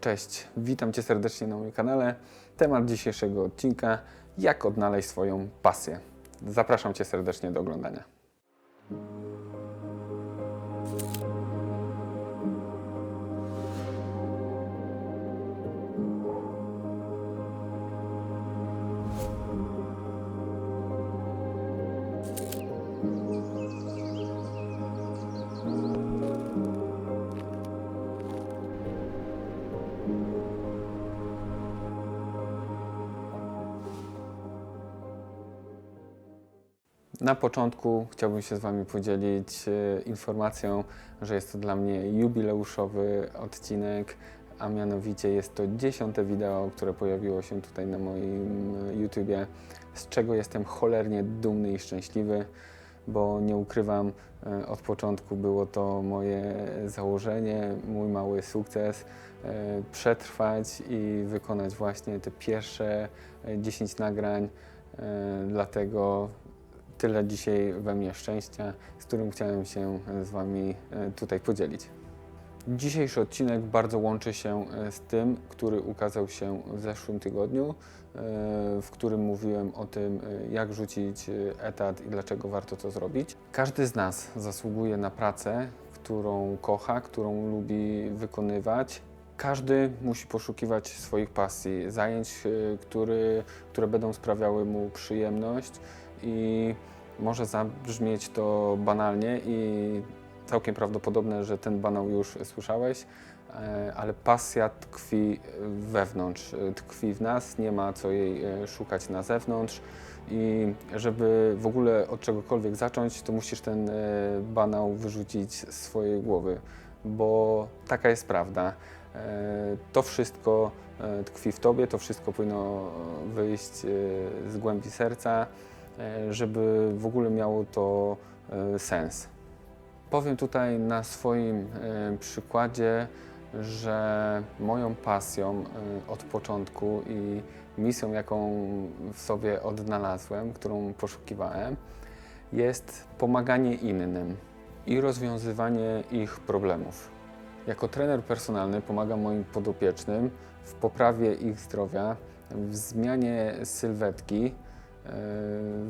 Cześć, witam Cię serdecznie na moim kanale. Temat dzisiejszego odcinka: jak odnaleźć swoją pasję. Zapraszam Cię serdecznie do oglądania. Na początku chciałbym się z Wami podzielić e, informacją, że jest to dla mnie jubileuszowy odcinek, a mianowicie jest to dziesiąte wideo, które pojawiło się tutaj na moim e, YouTubie, z czego jestem cholernie dumny i szczęśliwy, bo nie ukrywam, e, od początku było to moje założenie, mój mały sukces, przetrwać i wykonać właśnie te pierwsze e, 10 nagrań, dlatego tyle dzisiaj we mnie szczęścia, z którym chciałem się z Wami e, tutaj podzielić. Dzisiejszy odcinek bardzo łączy się e, z tym, który ukazał się w zeszłym tygodniu, e, w którym mówiłem o tym, e, jak rzucić e, etat i dlaczego warto to zrobić. Każdy z nas zasługuje na pracę, którą kocha, którą lubi wykonywać. Każdy musi poszukiwać swoich pasji, zajęć, e, które będą sprawiały mu przyjemność i może zabrzmieć to banalnie i całkiem prawdopodobne, że ten banał już słyszałeś, e, ale pasja tkwi wewnątrz, e, tkwi w nas, nie ma co jej e, szukać na zewnątrz i żeby w ogóle od czegokolwiek zacząć, to musisz ten banał wyrzucić z swojej głowy, bo taka jest prawda. To wszystko tkwi w tobie, to wszystko powinno wyjść z głębi serca, żeby w ogóle miało to e, sens. Powiem tutaj na swoim e, przykładzie, że moją pasją e, od początku i misją, jaką w sobie odnalazłem, którą poszukiwałem, jest pomaganie innym i rozwiązywanie ich problemów. Jako trener personalny pomagam moim podopiecznym w poprawie ich zdrowia, w zmianie sylwetki, e,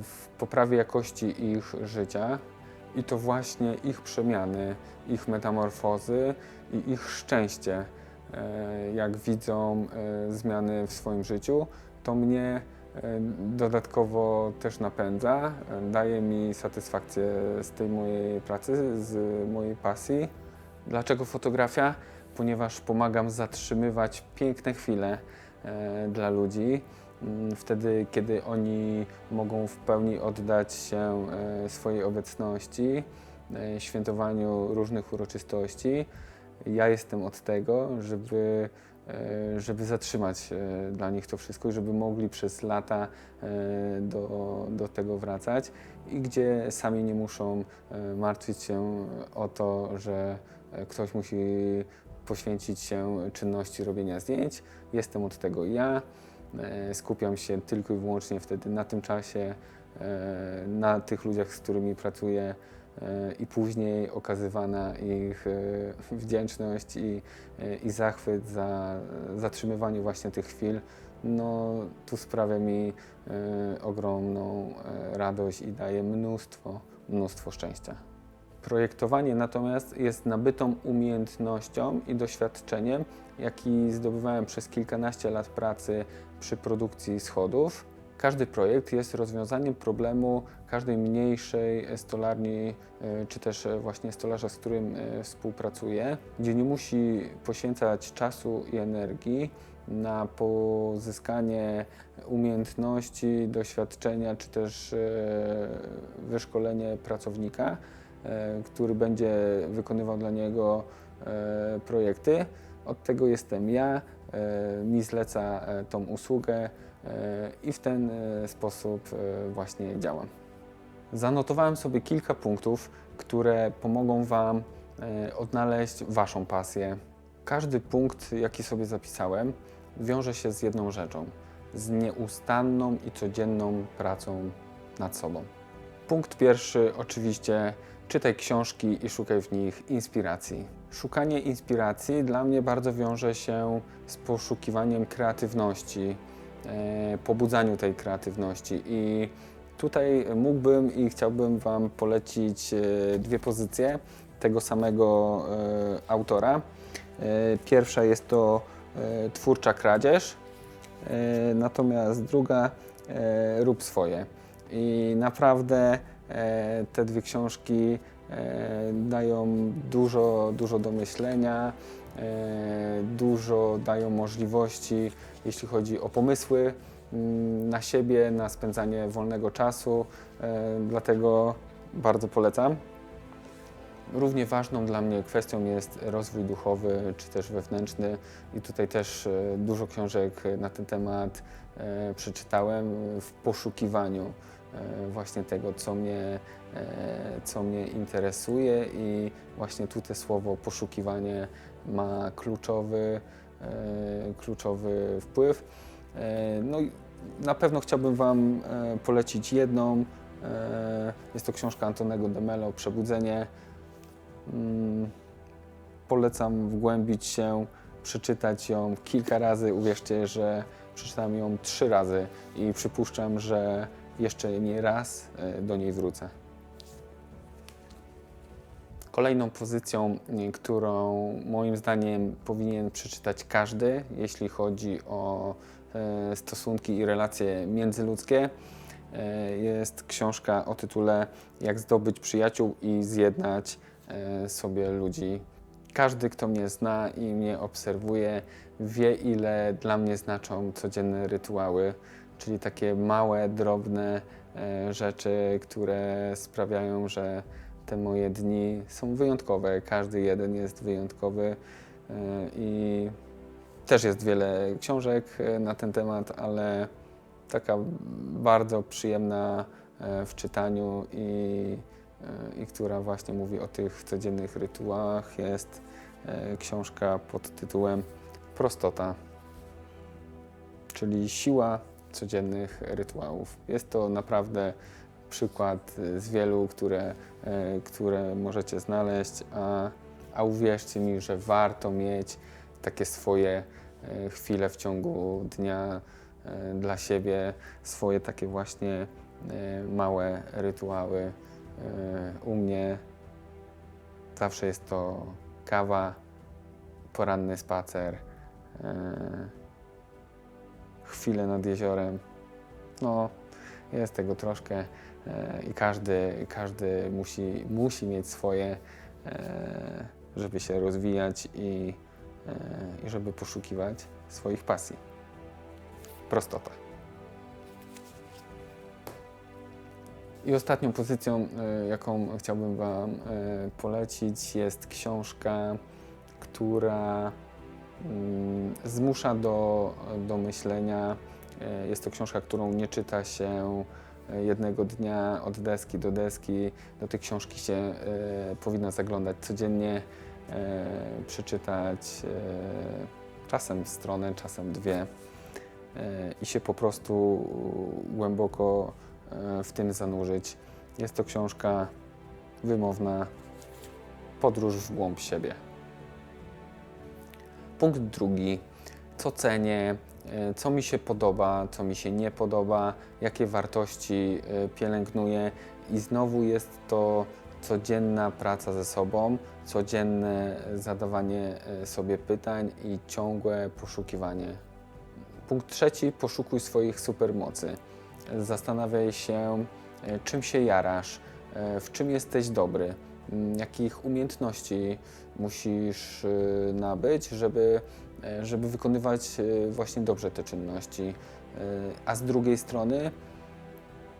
w poprawie jakości ich życia i to właśnie ich przemiany, ich metamorfozy i ich szczęście, e, jak widzą e, zmiany w swoim życiu, to mnie e, dodatkowo też napędza, daje mi satysfakcję z tej mojej pracy, z mojej pasji. Dlaczego fotografia? Ponieważ pomagam zatrzymywać piękne chwile dla ludzi. Mm, Wtedy, kiedy oni mogą w pełni oddać się e, swojej obecności, e, świętowaniu różnych uroczystości. Ja jestem od tego, żeby, e, żeby zatrzymać dla nich to wszystko i żeby mogli przez lata do, do tego wracać i gdzie sami nie muszą martwić się o to, że ktoś musi poświęcić się czynności robienia zdjęć. Jestem od tego ja. E, Skupiam się tylko i wyłącznie wtedy na tym czasie, e, na tych ludziach, z którymi pracuję e, i później okazywana ich wdzięczność i, i zachwyt za zatrzymywanie właśnie tych chwil, no tu sprawia mi ogromną radość i daje mnóstwo, mnóstwo szczęścia. Projektowanie natomiast jest nabytą umiejętnością i doświadczeniem, jaki zdobywałem przez kilkanaście lat pracy przy produkcji schodów. Każdy projekt jest rozwiązaniem problemu każdej mniejszej stolarni, e, czy też e, właśnie stolarza, z którym e, współpracuję, gdzie nie musi poświęcać czasu i energii na pozyskanie umiejętności, doświadczenia, czy też wyszkolenie pracownika, który będzie wykonywał dla niego e, projekty. Od tego jestem ja, e, mi zleca e, tą usługę e, i w ten e, sposób e, właśnie działam. Zanotowałem sobie kilka punktów, które pomogą Wam e, odnaleźć Waszą pasję. Każdy punkt, jaki sobie zapisałem, wiąże się z jedną rzeczą z nieustanną i codzienną pracą nad sobą. Punkt pierwszy, oczywiście, czytaj książki i szukaj w nich inspiracji. Szukanie inspiracji dla mnie bardzo wiąże się z poszukiwaniem kreatywności, e, pobudzaniu tej kreatywności i tutaj mógłbym i chciałbym Wam polecić e, dwie pozycje tego samego e, autora. Pierwsza jest to Twórcza kradzież, natomiast druga Rób swoje. I naprawdę te dwie książki e, dają dużo, dużo do myślenia, e, dużo dają możliwości, jeśli chodzi o pomysły mm, na siebie, na spędzanie wolnego czasu, e, dlatego bardzo polecam. Równie ważną dla mnie kwestią jest rozwój duchowy czy też wewnętrzny. I tutaj też e, dużo książek na ten temat e, przeczytałem w poszukiwaniu. e, właśnie tego, co mnie, e, co mnie interesuje i właśnie tu to słowo poszukiwanie ma kluczowy, e, kluczowy wpływ. E, No i na pewno chciałbym Wam e, polecić jedną. E, Jest to książka Antonego de Mello, Przebudzenie. Mm, Polecam wgłębić się, przeczytać ją kilka razy. Uwierzcie, że przeczytałem ją trzy razy i przypuszczam, że jeszcze nie raz e, do niej wrócę. Kolejną pozycją, y, którą moim zdaniem powinien przeczytać każdy, jeśli chodzi o e, stosunki i relacje międzyludzkie, e, jest książka o tytule Jak zdobyć przyjaciół i zjednać e, sobie ludzi. Każdy, kto mnie zna i mnie obserwuje, wie, ile dla mnie znaczą codzienne rytuały, czyli takie małe, drobne e, rzeczy, które sprawiają, że te moje dni są wyjątkowe. Każdy jeden jest wyjątkowy e, i też jest wiele książek e, na ten temat, ale taka bardzo przyjemna w czytaniu i, i która właśnie mówi o tych codziennych rytuałach jest książka pod tytułem Prostota, czyli siła codziennych rytuałów. Jest to naprawdę przykład e, z wielu, które, e, które możecie znaleźć, a, a uwierzcie mi, że warto mieć takie swoje e, chwile w ciągu dnia dla siebie, swoje takie właśnie małe rytuały. U mnie zawsze jest to kawa, poranny spacer, chwilę nad jeziorem. No, jest tego troszkę e, i każdy, każdy musi, musi mieć swoje, e, żeby się rozwijać i, e, i żeby poszukiwać swoich pasji. Prostota. I ostatnią pozycją, jaką chciałbym Wam polecić, jest książka, która zmusza do, do myślenia. E, Jest to książka, którą nie czyta się e, jednego dnia od deski do deski. Do tej książki się e, powinno zaglądać codziennie, przeczytać czasem stronę, czasem dwie i się po prostu głęboko w tym zanurzyć. Jest to książka wymowna, podróż w głąb siebie. Punkt drugi. Co cenię, e, co mi się podoba, co mi się nie podoba, jakie wartości e, pielęgnuję i znowu jest to codzienna praca ze sobą, codzienne zadawanie e, sobie pytań i ciągłe poszukiwanie. Punkt trzeci. Poszukuj swoich supermocy. Zastanawiaj się, czym się jarasz, w czym jesteś dobry, jakich umiejętności musisz e, nabyć, żeby, e, żeby wykonywać e, właśnie dobrze te czynności. E, A z drugiej strony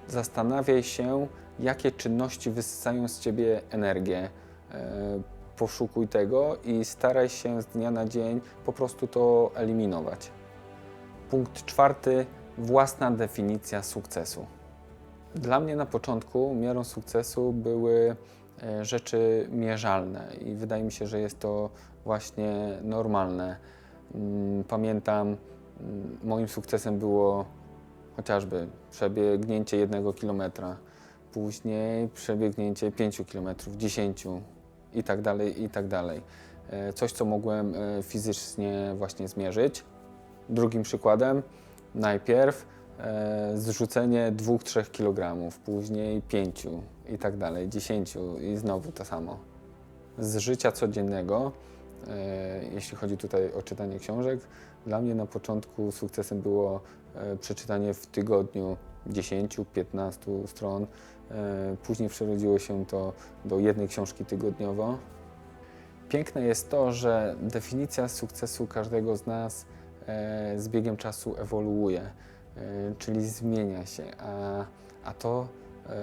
zastanawiaj się, jakie czynności wysysają z ciebie energię. E, Poszukuj tego i staraj się z dnia na dzień po prostu to eliminować. Punkt czwarty. Własna definicja sukcesu. Dla mnie na początku miarą sukcesu były rzeczy mierzalne i wydaje mi się, że jest to właśnie normalne. Mm, Pamiętam, mm, moim sukcesem było chociażby przebiegnięcie jednego kilometra. później przebiegnięcie 5 km, 10 i tak dalej, i tak dalej. E, Coś, co mogłem e, fizycznie właśnie zmierzyć. Drugim przykładem, najpierw e, zrzucenie 2-3 kg, później 5 i tak dalej, 10 i znowu to samo. Z życia codziennego, e, jeśli chodzi tutaj o czytanie książek, dla mnie na początku sukcesem było e, przeczytanie w tygodniu 10-15 stron. E, Później przerodziło się to do jednej książki tygodniowo. Piękne jest to, że definicja sukcesu każdego z nas e, z biegiem czasu ewoluuje, e, czyli zmienia się, a, a to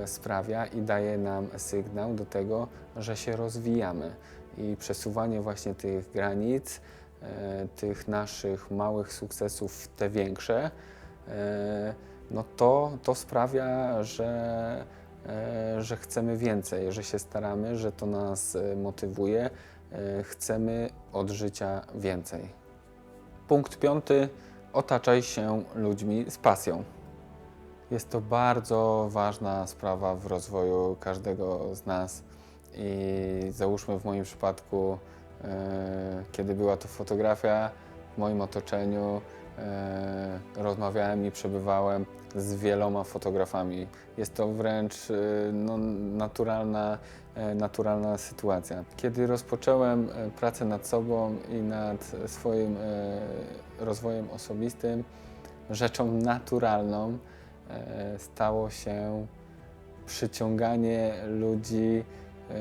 sprawia i daje nam sygnał do tego, że się rozwijamy. I przesuwanie właśnie tych granic, e, tych naszych małych sukcesów w te większe, e, no to, to sprawia, że, e, że chcemy więcej, że się staramy, że to nas e, motywuje, e, chcemy od życia więcej. Punkt piąty. Otaczaj się ludźmi z pasją. Jest to bardzo ważna sprawa w rozwoju każdego z nas. I załóżmy w moim przypadku, e, kiedy była to fotografia, w moim otoczeniu e, rozmawiałem i przebywałem z wieloma fotografami. Jest to wręcz e, no, naturalna, naturalna sytuacja. Kiedy rozpocząłem pracę nad sobą i nad swoim rozwojem osobistym, rzeczą naturalną stało się przyciąganie ludzi e,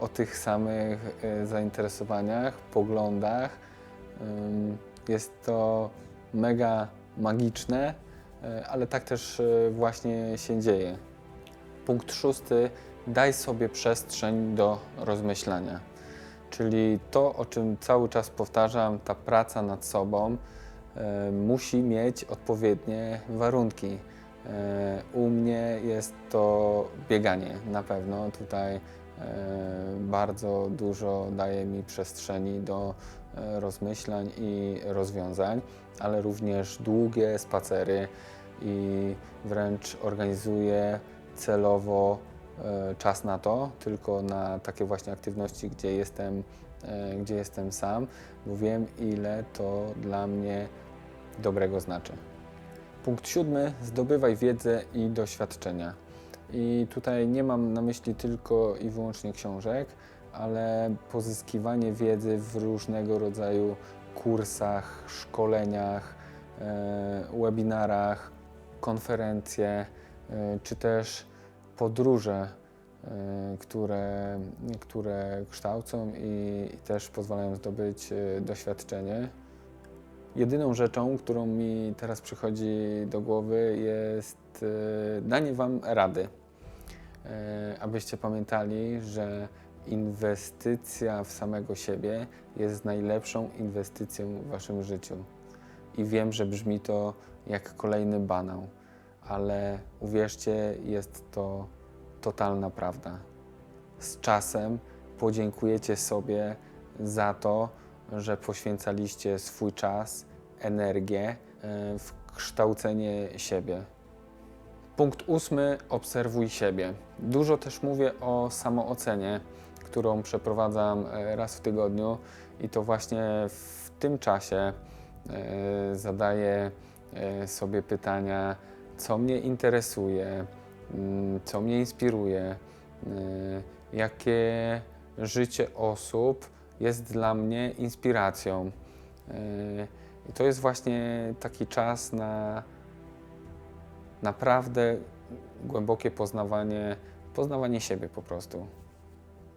o tych samych e, zainteresowaniach, poglądach. Jest to mega magiczne, e, ale tak też e, właśnie się dzieje. Punkt szósty. Daj sobie przestrzeń do rozmyślania. Czyli to, o czym cały czas powtarzam, ta praca nad sobą e, musi mieć odpowiednie warunki. E, U mnie jest to bieganie na pewno. Tutaj e, bardzo dużo daje mi przestrzeni do e, rozmyślań i rozwiązań, ale również długie spacery i wręcz organizuję celowo e, czas na to, tylko na takie właśnie aktywności, gdzie jestem, e, gdzie jestem sam, bo wiem, ile to dla mnie dobrego znaczy. Punkt siódmy. Zdobywaj wiedzę i doświadczenia. I tutaj nie mam na myśli tylko i wyłącznie książek, ale pozyskiwanie wiedzy w różnego rodzaju kursach, szkoleniach, e, webinarach, konferencje, e, czy też podróże, e, które, które kształcą i, i też pozwalają zdobyć doświadczenie. Jedyną rzeczą, którą mi teraz przychodzi do głowy, jest e, danie Wam rady, e, abyście pamiętali, że inwestycja w samego siebie jest najlepszą inwestycją w Waszym życiu. I wiem, że brzmi to jak kolejny banał, ale uwierzcie, jest to totalna prawda. Z czasem podziękujecie sobie za to, że poświęcaliście swój czas, energię e, w kształcenie siebie. Punkt ósmy: obserwuj siebie. Dużo też mówię o samoocenie, którą przeprowadzam e, raz w tygodniu, i to właśnie w tym czasie e, zadaję sobie pytania, co mnie interesuje, mm, co mnie inspiruje, jakie życie osób jest dla mnie inspiracją. E, I to jest właśnie taki czas na naprawdę głębokie poznawanie, poznawanie siebie po prostu.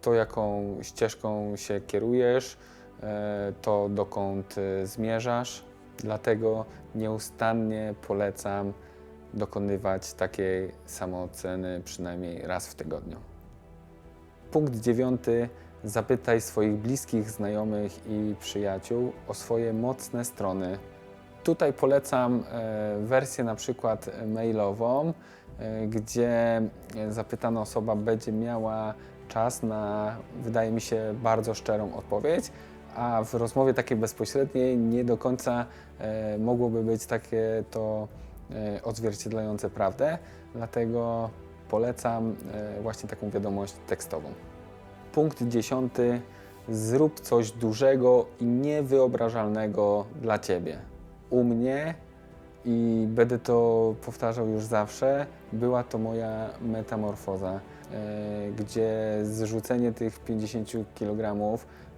To, jaką ścieżką się kierujesz, e, to dokąd e, zmierzasz. Dlatego nieustannie polecam dokonywać takiej samooceny przynajmniej raz w tygodniu. Punkt dziewiąty. Zapytaj swoich bliskich, znajomych i przyjaciół o swoje mocne strony. Tutaj polecam e, wersję na przykład mailową, e, gdzie zapytana osoba będzie miała czas na, wydaje mi się, bardzo szczerą odpowiedź, a w rozmowie takiej bezpośredniej nie do końca e, mogłoby być takie to odzwierciedlające prawdę. Dlatego polecam właśnie taką wiadomość tekstową. Punkt dziesiąty. Zrób coś dużego i niewyobrażalnego dla Ciebie. U mnie i będę to powtarzał już zawsze, była to moja metamorfoza, e, gdzie zrzucenie tych 50 kg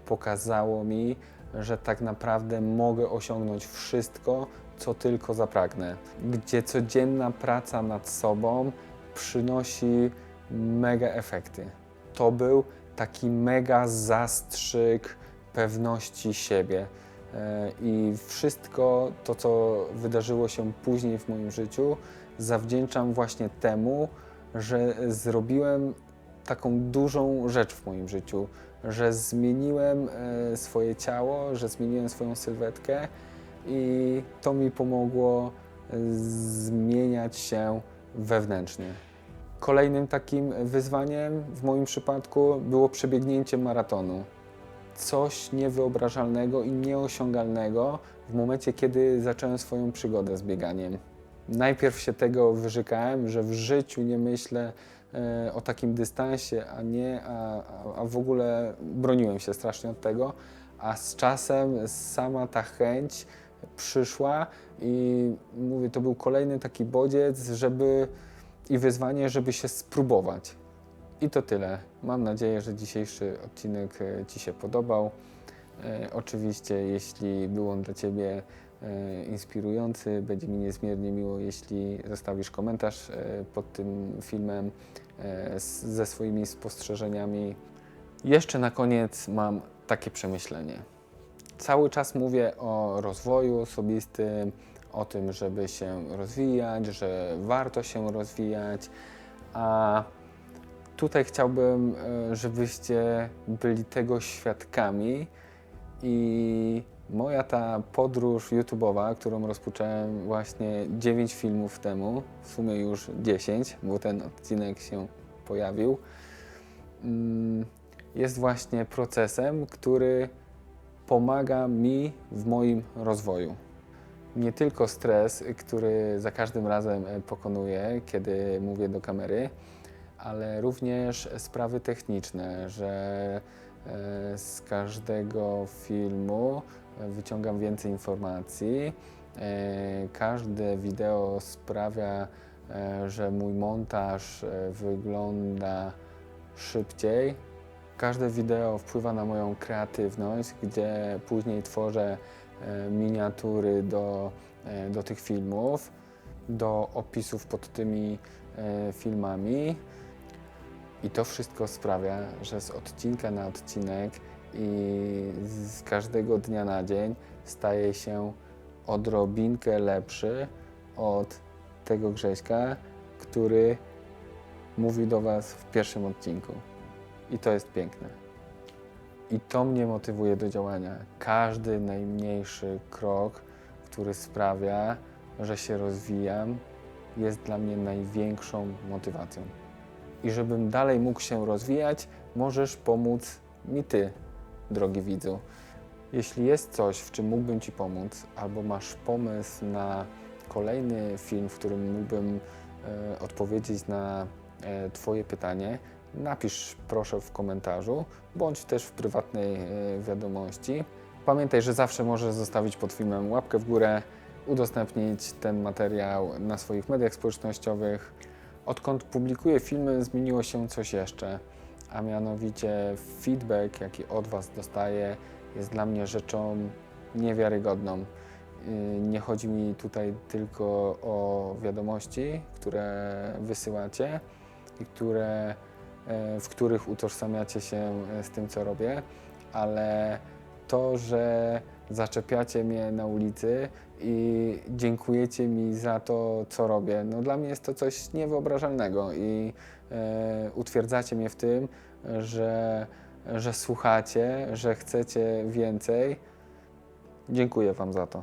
pokazało mi, że tak naprawdę mogę osiągnąć wszystko, co tylko zapragnę. Gdzie codzienna praca nad sobą przynosi mega efekty. To był taki mega zastrzyk pewności siebie. E, I wszystko to, co wydarzyło się później w moim życiu, zawdzięczam właśnie temu, że zrobiłem taką dużą rzecz w moim życiu, że zmieniłem e, swoje ciało, że zmieniłem swoją sylwetkę i to mi pomogło e, zmieniać się wewnętrznie. Kolejnym takim wyzwaniem w moim przypadku było przebiegnięcie maratonu. Coś niewyobrażalnego i nieosiągalnego w momencie, kiedy zacząłem swoją przygodę z bieganiem. Najpierw się tego wyrzekałem, że w życiu nie myślę e, o takim dystansie, a nie, a, a- a w ogóle broniłem się strasznie od tego, a z czasem sama ta chęć przyszła i mówię, to był kolejny taki bodziec, żeby i wyzwanie, żeby się spróbować. I to tyle. Mam nadzieję, że dzisiejszy odcinek e, Ci się podobał. E, oczywiście, jeśli był on dla Ciebie e, inspirujący, będzie mi niezmiernie miło, jeśli zostawisz komentarz e, pod tym filmem e, z, ze swoimi spostrzeżeniami. Jeszcze na koniec mam takie przemyślenie. Cały czas mówię o rozwoju osobistym, o tym, żeby się rozwijać, że warto się rozwijać, a tutaj chciałbym, e, żebyście byli tego świadkami i moja ta podróż YouTube'owa, którą rozpocząłem właśnie 9 filmów temu, w sumie już 10, bo ten odcinek się pojawił, mm, jest właśnie procesem, który pomaga mi w moim rozwoju. Nie tylko stres, który za każdym razem e, pokonuję, kiedy mówię do kamery, ale również sprawy techniczne, że e, z każdego filmu e, wyciągam więcej informacji. Każde wideo sprawia, że mój montaż wygląda szybciej. Każde wideo wpływa na moją kreatywność, gdzie później tworzę miniatury do, e, do tych filmów, do opisów pod tymi e, filmami. I to wszystko sprawia, że z odcinka na odcinek i z każdego dnia na dzień staje się odrobinkę lepszy od tego Grześka, który mówił do Was w pierwszym odcinku. I to jest piękne. I to mnie motywuje do działania. Każdy najmniejszy krok, który sprawia, że się rozwijam, jest dla mnie największą motywacją. I żebym dalej mógł się rozwijać, możesz pomóc mi Ty, drogi widzu. Jeśli jest coś, w czym mógłbym Ci pomóc, albo masz pomysł na kolejny film, w którym mógłbym e, odpowiedzieć na e, Twoje pytanie, napisz proszę w komentarzu, bądź też w prywatnej e, wiadomości. Pamiętaj, że zawsze możesz zostawić pod filmem łapkę w górę, udostępnić ten materiał na swoich mediach społecznościowych. Odkąd publikuję filmy, zmieniło się coś jeszcze, a mianowicie feedback, jaki od Was dostaję, jest dla mnie rzeczą niewiarygodną. Nie chodzi mi tutaj tylko o wiadomości, które wysyłacie i które, w których utożsamiacie się e, z tym, co robię, ale to, że zaczepiacie mnie na ulicy i dziękujecie mi za to, co robię. No dla mnie jest to coś niewyobrażalnego i e, utwierdzacie mnie w tym, że, że słuchacie, że chcecie więcej. Dziękuję Wam za to.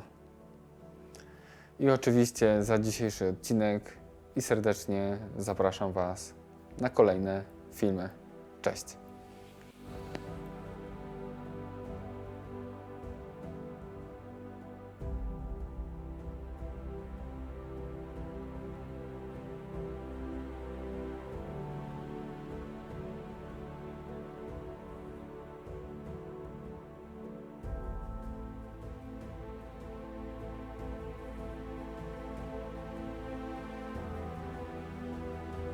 I oczywiście za dzisiejszy odcinek i serdecznie zapraszam Was na kolejne filmy. Cześć!